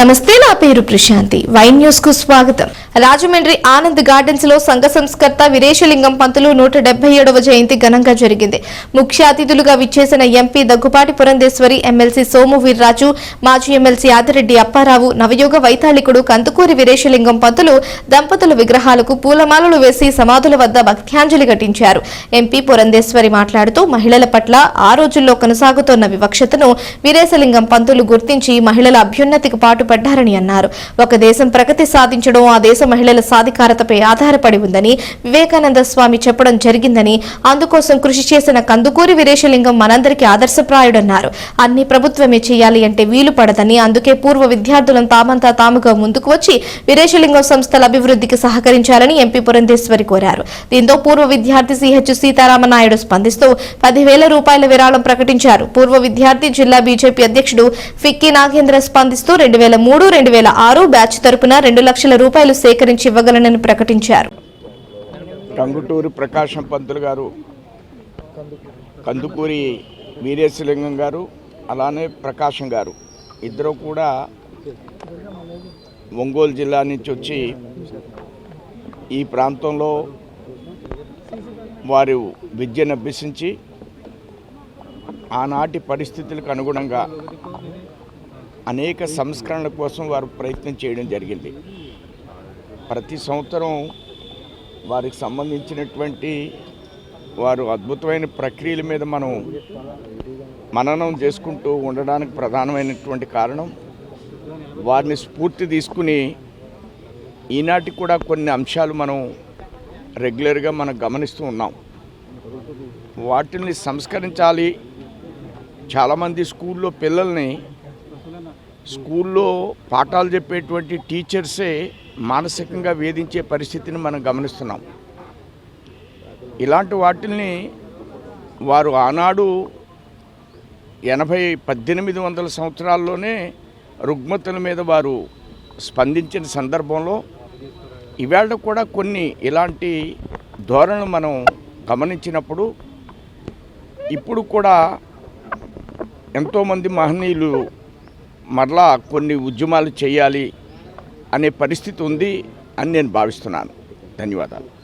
నమస్తే నా పేరు ప్రశాంతి. వైన్ న్యూస్కు స్వాగతం. రాజమండ్రి ఆనంద్ గార్డెన్స్లో సంఘ సంస్కర్త వీరేశలింగం పంతులు నూట డెబ్బై ఏడవ జయంతి ఘనంగా జరిగింది. ముఖ్య అతిథులుగా విచ్చేసిన ఎంపీ దగ్గుపాటి పురంధేశ్వరి ఎమ్మెల్సీ సోము వీర్రాజు మాజీ ఎమ్మెల్సీ ఆదిరెడ్డి అప్పారావు నవయోగ వైతాళికుడు కందుకూరి వీరేశలింగం పంతులు దంపతుల విగ్రహాలకు పూలమాలలు వేసి సమాధుల వద్ద భక్త్యాంజలి ఘటించారు. ఎంపీ పురంధేశ్వరి మాట్లాడుతూ మహిళల పట్ల ఆ రోజుల్లో కొనసాగుతోన్న వివక్షతను వీరేశలింగం పంతులు గుర్తించి మహిళల అభ్యున్నతికి పాటు పాటుపడ్డారని అన్నారు. ఒక దేశం ప్రగతి సాధించడం ఆ దేశ మహిళల సాధికారతపై ఆధారపడి ఉందని వివేకానంద స్వామి చెప్పడం జరిగిందని అందుకోసం కృషి చేసిన కందుకూరి వీరేశలింగం మనందరికీ ఆదర్శప్రాయుడన్నారు. అన్ని ప్రభుత్వమే చేయాలి అంటే వీలు పడదని అందుకే పూర్వ విద్యార్థులను తామంతా తాముగా ముందుకు వచ్చి వీరేశలింగం సంస్థల అభివృద్ధికి సహకరించాలని ఎంపీ పురంధేశ్వరి కోరారు. దీంతో పూర్వ విద్యార్థి సిహెచ్ సీతారామనాయుడు స్పందిస్తూ పదివేల రూపాయల విరాళం ప్రకటించారు. పూర్వ విద్యార్థి జిల్లా బీజేపీ అధ్యక్షుడు ఫిక్కి నాగేంద్ర స్పందిస్తూ రెండు వేల మూడు రెండు వేల ఆరు బ్యాచ్ తరపున రెండు లక్షల రూపాయలు సేకరించి ఇవ్వగలనని ప్రకటించారు. టంగుటూరి ప్రకాశం పంతులు గారు కందుకూరి వీరేశలింగం గారు అలానే ప్రకాశం గారు. ఇద్దరు కూడా ఒంగోలు జిల్లా నుంచి వచ్చి ఈ ప్రాంతంలో వారు విద్యను అభ్యసించి ఆనాటి పరిస్థితులకు అనుగుణంగా అనేక సంస్కరణల కోసం వారు ప్రయత్నం చేయడం జరిగింది. ప్రతి సంవత్సరం వారికి సంబంధించినటువంటి వారు అద్భుతమైన ప్రక్రియల మీద మనం మననం చేసుకుంటూ ఉండడానికి ప్రధానమైనటువంటి కారణం వారిని స్ఫూర్తి తీసుకుని ఈనాటికి కూడా కొన్ని అంశాలు మనం రెగ్యులర్గా మనం గమనిస్తూ ఉన్నాం. వాటిని సంస్కరించాలి. చాలామంది స్కూల్లో పిల్లల్ని స్కూల్లో పాఠాలు చెప్పేటువంటి టీచర్సే మానసికంగా వేధించే పరిస్థితిని మనం గమనిస్తున్నాం. ఇలాంటి వాటిల్ని వారు ఆనాడు ఎనభై పద్దెనిమిది వందల సంవత్సరాల్లోనే రుగ్మతుల మీద వారు స్పందించిన సందర్భంలో ఇవాళ కూడా కొన్ని ఇలాంటి ధోరణులు మనం గమనించినప్పుడు ఇప్పుడు కూడా ఎంతోమంది మహనీయులు మరలా కొన్ని ఉద్యమాలు చేయాలి అనే పరిస్థితి ఉంది అని నేను భావిస్తున్నాను. ధన్యవాదాలు.